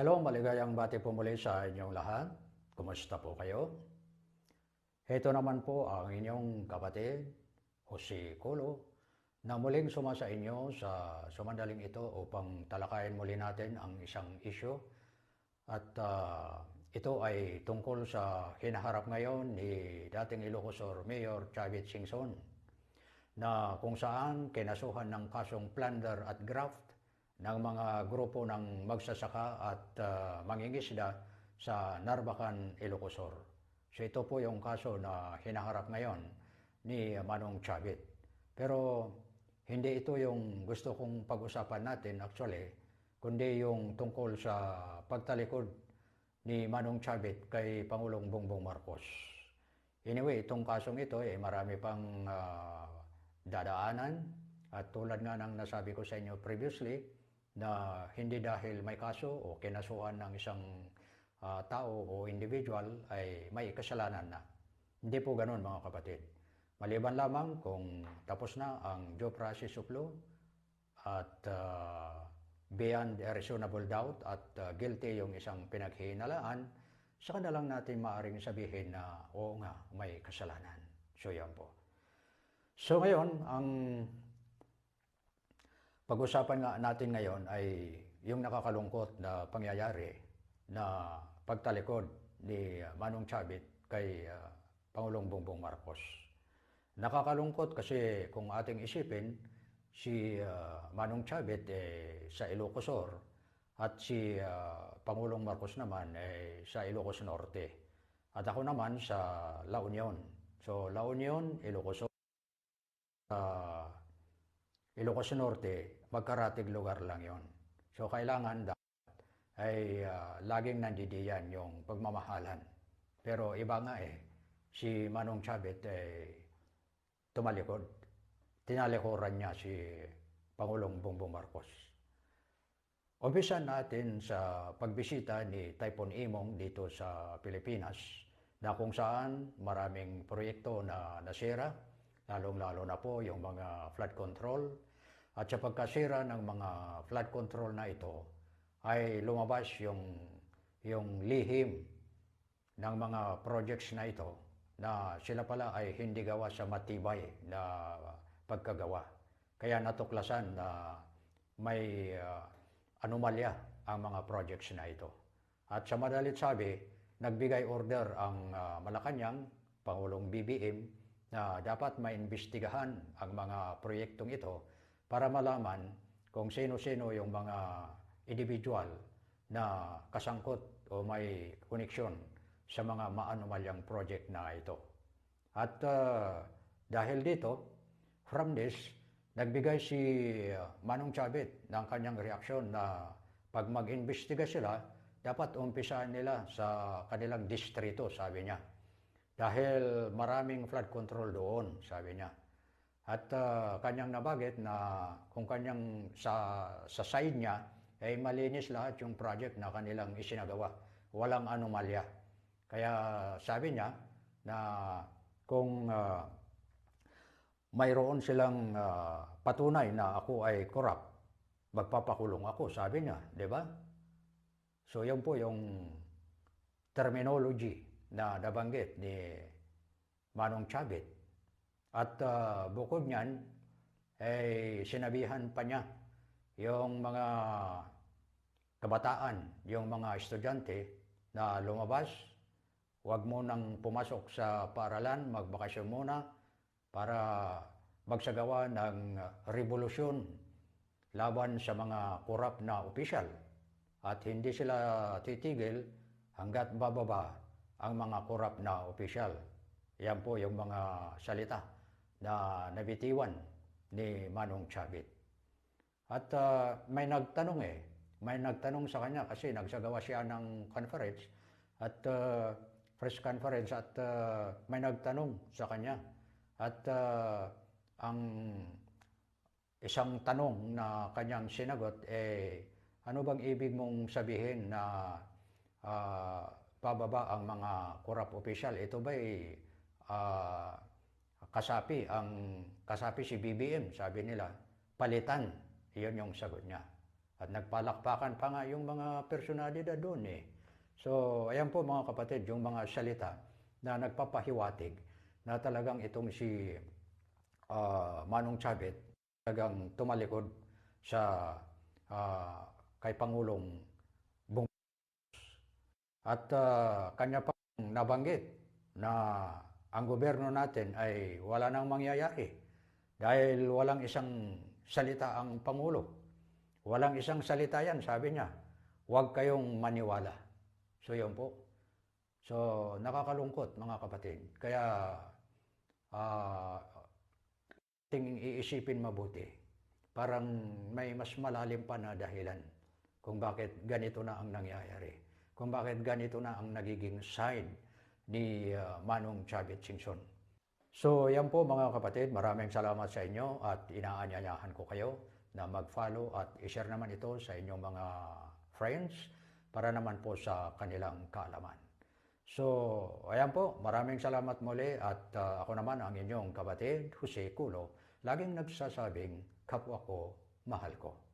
Hello, maligayang bati po muli sa inyong lahat. Kumusta po kayo? Ito naman po ang inyong kapatid, Jose Colo, na muling suma sa inyo sa sumandaling ito upang talakayin muli natin ang isang isyo. At uh, ito ay tungkol sa hinaharap ngayon ni dating Ilocosur Mayor Chavit Singson na kung saan kinasuhan ng kasong plunder at graft ng mga grupo ng magsasaka at uh, mangingisda sa Narbacan, Ilocosur. So ito po yung kaso na hinaharap ngayon ni Manong Chavit. Pero hindi ito yung gusto kong pag-usapan natin actually, kundi yung tungkol sa pagtalikod ni Manong Chavit kay Pangulong Bongbong Marcos. Anyway, itong kasong ito ay eh, marami pang uh, dadaanan at tulad nga ng nasabi ko sa inyo previously, na hindi dahil may kaso o kinasuhan ng isang uh, tao o individual ay may kasalanan na. Hindi po ganoon mga kapatid. Maliban lamang kung tapos na ang due process of law at uh, beyond a reasonable doubt at uh, guilty yung isang pinaghihinalaan, saka na lang natin maaring sabihin na oo nga, may kasalanan. So yan po. So ngayon, ang pag-usapan nga natin ngayon ay yung nakakalungkot na pangyayari na pagtalikod ni Manong Chavit kay uh, Pangulong Bongbong Marcos. Nakakalungkot kasi kung ating isipin, si uh, Manong Chavit eh, sa Ilocosur at si uh, Pangulong Marcos naman eh, sa Ilocos Norte. At ako naman sa La Union. So La Union, Ilocosur, uh, Ilocos Norte, magkaratig lugar lang yon. So kailangan dapat ay uh, laging nandidiyan yung pagmamahalan. Pero iba nga eh, si Manong Chavit eh, tumalikod. Tinalikuran niya si Pangulong Bongbong Marcos. Umpisa natin sa pagbisita ni Typhoon Imong dito sa Pilipinas na kung saan maraming proyekto na nasira, lalong-lalo na po yung mga flood control, at sa pagkasira ng mga flood control na ito, ay lumabas yung, yung lihim ng mga projects na ito na sila pala ay hindi gawa sa matibay na pagkagawa. Kaya natuklasan na may uh, anomalya ang mga projects na ito. At sa madalit sabi, nagbigay order ang uh, Malacanang, Pangulong BBM, na dapat maimbestigahan ang mga proyektong ito para malaman kung sino-sino yung mga individual na kasangkot o may koneksyon sa mga maanomalyang project na ito. At uh, dahil dito, from this, nagbigay si uh, Manong Chavit ng kanyang reaksyon na pag mag-imbestiga sila, dapat umpisahan nila sa kanilang distrito, sabi niya. Dahil maraming flood control doon, sabi niya. At uh, kanyang nabagit na kung kanyang sa, sa side niya ay malinis lahat yung project na kanilang isinagawa. Walang anomalya. Kaya sabi niya na kung uh, mayroon silang uh, patunay na ako ay corrupt, magpapakulong ako, sabi niya, di ba? So yan po yung terminology na nabanggit ni Manong Chavit at uh, bukod niyan, ay sinabihan pa niya yung mga kabataan, yung mga estudyante na lumabas, huwag mo nang pumasok sa paaralan, magbakasyon muna para magsagawa ng revolusyon laban sa mga korap na opisyal. At hindi sila titigil hanggat bababa ang mga korap na opisyal. Yan po yung mga salita na nabitiwan ni Manong Chavit. At uh, may nagtanong eh, may nagtanong sa kanya kasi nagsagawa siya ng conference at uh, press conference at uh, may nagtanong sa kanya. At uh, ang isang tanong na kanyang sinagot eh ano bang ibig mong sabihin na uh, pababa ang mga corrupt official? Ito ba eh, uh, kasapi, ang kasapi si BBM, sabi nila, palitan. Iyon yung sagot niya. At nagpalakpakan pa nga yung mga personalidad doon eh. So, ayan po mga kapatid, yung mga salita na nagpapahiwatig na talagang itong si ah, Manong Chavit talagang tumalikod sa ah, kay Pangulong Bong at ah, kanya pang nabanggit na ang gobyerno natin ay wala nang mangyayari dahil walang isang salita ang Pangulo. Walang isang salita yan, sabi niya. Huwag kayong maniwala. So yun po. So nakakalungkot mga kapatid. Kaya ah tingin iisipin mabuti. Parang may mas malalim pa na dahilan kung bakit ganito na ang nangyayari. Kung bakit ganito na ang nagiging side ni ah, Manong Chavit Singson. So yan po mga kapatid, maraming salamat sa inyo at inaanyayahan ko kayo na mag-follow at i-share naman ito sa inyong mga friends para naman po sa kanilang kaalaman. So, ayan po, maraming salamat muli at ah, ako naman ang inyong kapatid, Jose Culo, laging nagsasabing, kapwa ko, mahal ko.